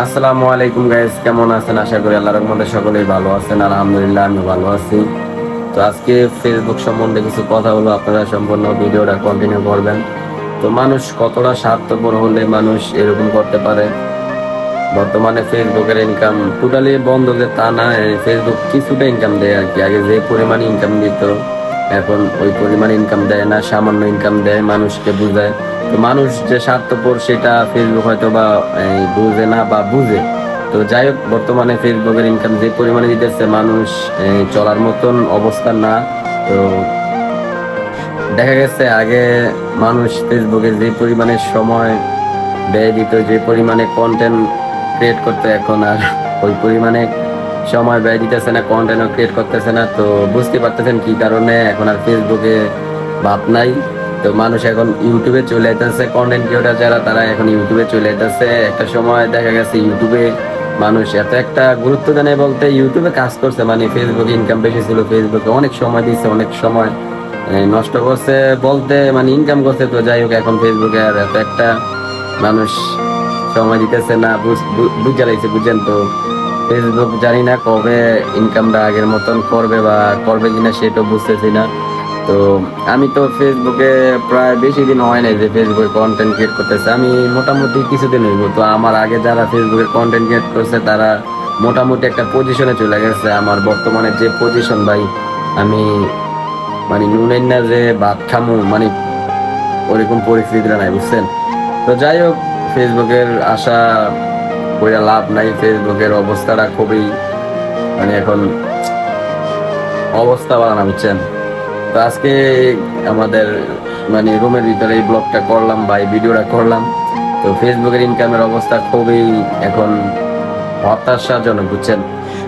আসসালামু আলাইকুম গাইস কেমন আছেন? আশা করি আল্লাহর রহমতে সকলেই ভালো আছেন। আলহামদুলিল্লাহ আমি ভালো আছি। তো আজকে ফেসবুক সম্বন্ধে কিছু কথা হলো, আপনারা সম্পূর্ণ ভিডিওটা কন্টিনিউ করবেন। তো মানুষ কতটা স্বার্থপর হলে মানুষ এরকম করতে পারে? বর্তমানে ফেসবুকের ইনকাম টোটালি বন্ধ যে তা না ফেসবুক কিছুটা ইনকাম দেয় আর কি। আগে যে পরিমাণ ইনকাম দিত এখন ওই পরিমাণ ইনকাম দেয় না, সামান্য ইনকাম দেয়, মানুষকে বুঝায়। তো মানুষ যে স্বার্থপর সেটা ফেসবুক হয়তো বা বুঝে না বা বুঝে। তো যাই হোক, বর্তমানে ফেসবুকের ইনকাম যে পরিমাণে দিতেছে মানুষ চলার মতন অবস্থা না। তো দেখা গেছে আগে মানুষ ফেসবুকে যে পরিমাণে সময় ব্যয় দিত, যে পরিমাণে কন্টেন্ট ক্রিয়েট করতে, এখন আর ওই পরিমাণে সময় ব্যয় দিতেছে না কন্টেন্টও ক্রিয়েট করতেছে না, তো বুঝতে পারতেছেন কি কারণে এখন আর ফেসবুকে ভাব নাই। তো মানুষ এখন ইউটিউবে চলে যেতেছে কন্টেন্ট ক্রিয়েটার যারা, তারা এখন ইউটিউবে চলে যেতেছে একটা সময় দেখা গেছে ইউটিউবে মানুষ এত একটা গুরুত্ব দেয় বলতে ইউটিউবে কাজ করছে মানে ফেসবুকে ইনকাম বেশি ছিল ফেসবুকে অনেক সময় দিচ্ছে অনেক সময় নষ্ট করছে বলতে মানে ইনকাম করছে, তো যাই হোক, এখন ফেসবুকে আর এত একটা মানুষ সময় দিতেছে না, বুঝ- বু- বুঝতে লাগছে, বুঝছেন তো? ফেসবুক জানি না কবে ইনকামটা আগের মতন করবে বা করবে কিনা সেটা বুঝতেছি না। তো আমি তো ফেসবুকে প্রায় বেশি দিন হয় নাই যে ফেসবুকে কন্টেন্ট ক্রিয়েট করতেছে। আমি মোটামুটি কিছুদিন হইব। তো আমার আগে যারা ফেসবুকে কন্টেন্ট ক্রিয়েট করছে, তারা মোটামুটি একটা পজিশনে চলে গেছে। আমার বর্তমানে যে পজিশন ভাই, আমি মানে নুনের না যে ভাত খামু মানে ওরকম পরিস্থিতিটা নাই, বুঝছেন? তো যাই হোক ফেসবুকের আশা কইরা লাভ নাই, ফেসবুকের অবস্থাটা খুবই মানে এখন অবস্থা ভালো বুঝছেন? তো আজকে আমাদের মানে রুমের ভিতরে এই ব্লগটা করলাম বা এই ভিডিওটা করলাম। তো ফেসবুকের ইনকামের অবস্থা খুবই এখন হতাশাজনক, বুঝছেন?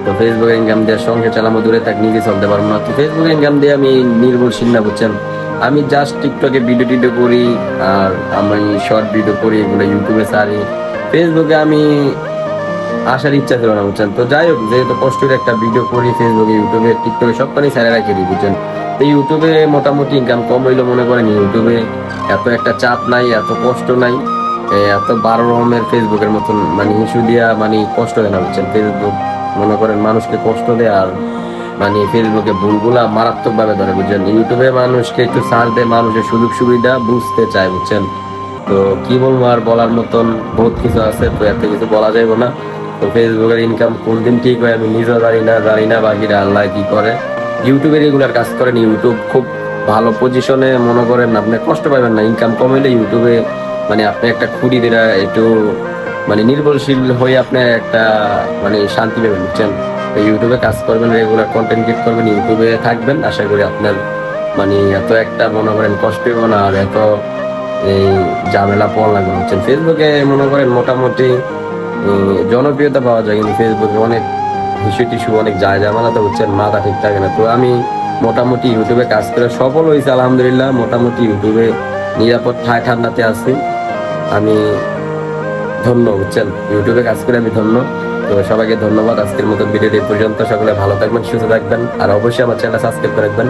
তো ফেসবুকের ইনকাম দিয়ে সঙ্গে চালামো দূরে থাক, নিজে চলতে পারব না। তো ফেসবুকের ইনকাম দিয়ে আমি নির্ভরশীল না, বুঝছেন? আমি জাস্ট টিকটকে ভিডিও টিডিও করি, আর আমি শর্ট ভিডিও করি, এগুলো ইউটিউবে সারি ফেসবুকে আমি আসার ইচ্ছা ছিল না, বুঝছেন? তো যাই হোক, যেহেতু কষ্টের একটা ভিডিও করি ফেসবুকে ইউটিউবে টিকটকে সবখানে স্যারে রাখি দিই, বুঝছেন? তো ইউটিউবে মোটামুটি ইনকাম কম হইল মনে করেন ইউটিউবে এত একটা চাপ নাই, এত কষ্ট নাই এত বারো রকমের ফেসবুকের মতন মানে ইস্যু দিয়া মানে কষ্ট দেয় না, বুঝছেন? ফেসবুক মনে করেন মানুষকে কষ্ট দেয় আর মানে ফেসবুকে ভুলগুলা মারাত্মকভাবে ধরে, বুঝছেন? ইউটিউবে মানুষকে একটু সার দেয়, মানুষের সুযোগ সুবিধা বুঝতে চায়, বুঝছেন? তো কি বলব আর বলার মতন বহুত কিছু আছে, তো এত কিছু বলা যাবে না। তো ফেসবুকের ইনকাম কোন দিন ঠিক হয় আমি নিজেও জানি না জানি না বাকিরা আল্লাহ কি করে। ইউটিউবে রেগুলার কাজ করেন ইউটিউব খুব ভালো পজিশনে মনে করেন আপনি কষ্ট পাবেন না ইনকাম কম হইলে ইউটিউবে মানে আপনি একটা খুঁড়ি দিরা একটু মানে নির্ভরশীল হয়ে আপনি একটা মানে শান্তি পাবেন, বুঝছেন? তো ইউটিউবে কাজ করবেন রেগুলার কন্টেন্ট ক্রিয়েট করবেন ইউটিউবে থাকবেন, আশা করি আপনার মানে এত একটা মনে করেন কষ্ট হবে না আর এত এই ঝামেলা পাওয়া লাগবে বুঝছেন? ফেসবুকে মনে করেন মোটামুটি জনপ্রিয়তা পাওয়া যায়, কিন্তু ফেসবুকে অনেক ইস্যু টিস্যু অনেক যায় ঝামেলা তো হচ্ছেন মাথা ঠিক থাকে না। তো আমি মোটামুটি ইউটিউবে কাজ করে সফল হয়েছে, আলহামদুলিল্লাহ। মোটামুটি ইউটিউবে নিরাপদ ঠায় ঠান্ডাতে আছি। আমি ধন্য, বুঝছেন? ইউটিউবে কাজ করে আমি ধন্য। তো সবাইকে ধন্যবাদ আজকের মতো ভিডিওটি পর্যন্ত। সকলে ভালো থাকবেন, সুস্থ থাকবেন, আর অবশ্যই আমার চ্যানেল সাবস্ক্রাইব করে রাখবেন।